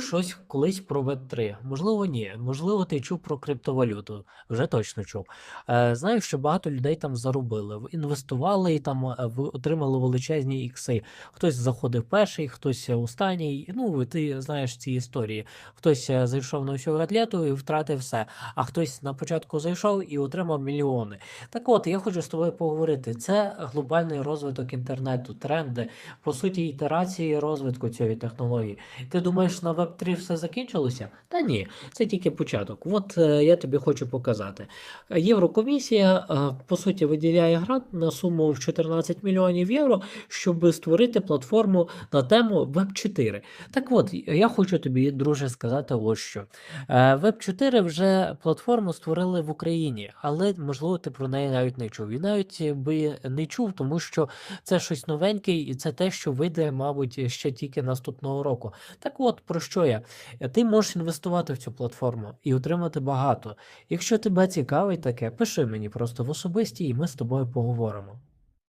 щось колись про Web3? Можливо, ні. Можливо, ти чув про криптовалюту. Вже точно чув. Е, знаю, що багато людей там заробили, інвестували і там е, отримали величезні ікси. Хтось заходив перший, хтось е, останній. Ну, ти знаєш ці історії. Хтось зайшов на всю атлету і втратив все. А хтось на початку зайшов і отримав мільйони. Так от, я хочу з тобою поговорити. Це глобальний розвиток інтернету, тренди, по суті, ітерації розвитку цієї технології. Ти думаєш, на Web3 все закінчилося? Та ні, це тільки початок. От е, я тобі хочу показати. Єврокомісія, е, по суті, виділяє грант на суму в 14 мільйонів євро, щоб створити платформу на тему Web4. Так от, я хочу тобі, друже, сказати ось що. Е, Web4 вже платформу створили в Україні, але можливо ти про неї навіть не чув. І навіть би не чув, тому що це щось новеньке, і це те, що вийде, мабуть, ще тільки наступного року. Так от про що я? Е, Ти можеш інвестувати в цю платформу і отримати багато. Якщо тебе цікавить таке, пиши мені просто в особисті, і ми з тобою поговоримо.